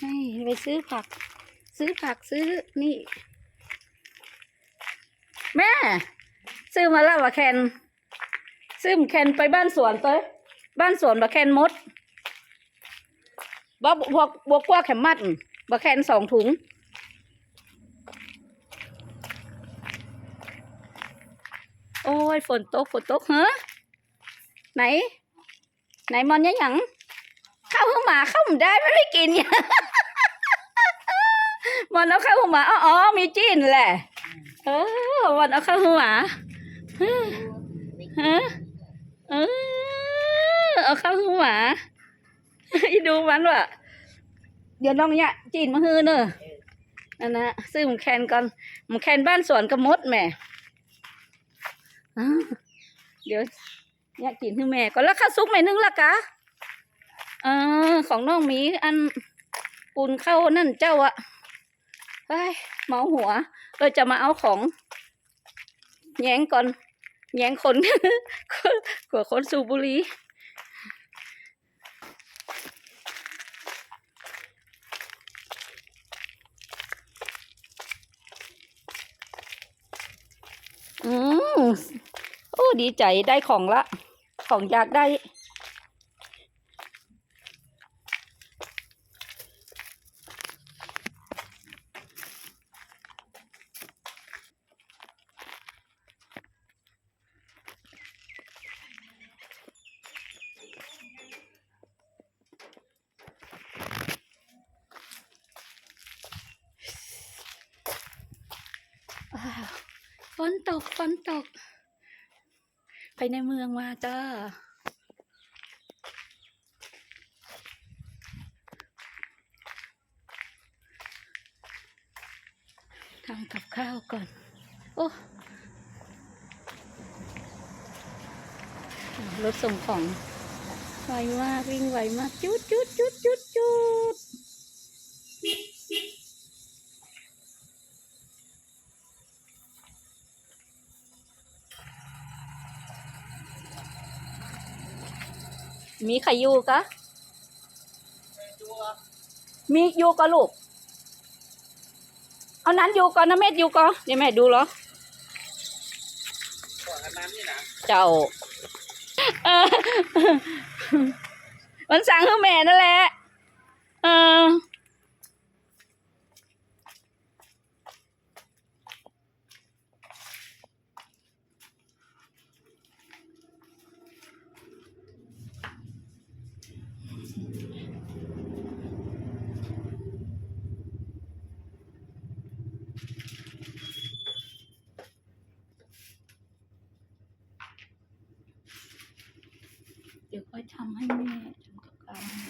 ให้ไปซื้อผัก ซื้อผักซื้อนี่ แม่ ซื้อมาแล้วว่ะแคนซื้อมแคนไปบ้านสวนเต้ยบ้านสวนบะแคนมดบ่บวกบวกกว่าแขมมัดอั่ะแคนสองถุงโอ้ยฝนตกฝนตกเฮ้ไหน ไหนมอนยังยัง ข้าวหัวหมาเข้าไม่ได้ไม่ได้กินเนี่ยมอนเอาข้าวหัวหมาอ๋อมีจีนแหละเออมอนเอาข้าวหัวหมาเฮ้อฮะเออเอาข้าวหัวหมาอีดูมันว่ะเดี๋ยวน้องเนี่ยจีนมาฮือเนอะนั่นนะซื้อหมูแคนก่อนหมูแคนบ้านสวนกระมดแม่เดี๋ยวเนี่ยกินให้แม่ก่อนแล้วข้าวซุกไหมนึงละกะ เออของน้องหมีอันปูนเข้านั่นเจ้าอะเฮ้ยเมาหัวเราจะมาเอาของ แย้งก่อน แย้งคนกว่าคนสูบบุหรีอืมโอ้ดีใจได้ของละ ของอยากได้ นตกฝนตก ไปในเมืองมาจ้าทำกับข้าวก่อน โอ้รถส่งของไวมากวิ่งไวมากจุดจุดจุดจุดจุด มีใครอยู่กะมีอยู่ก็ลูก เอานั้นอยู่ก่อนนะแม่อยู่ก่อนเดี๋ยวแม่ดูเหรอเจ้า เออมันสั่งคือแม่นั่นแหละ เออ เดี๋ยวค่อยทำให้แม่ทำกับข้าวให้แม่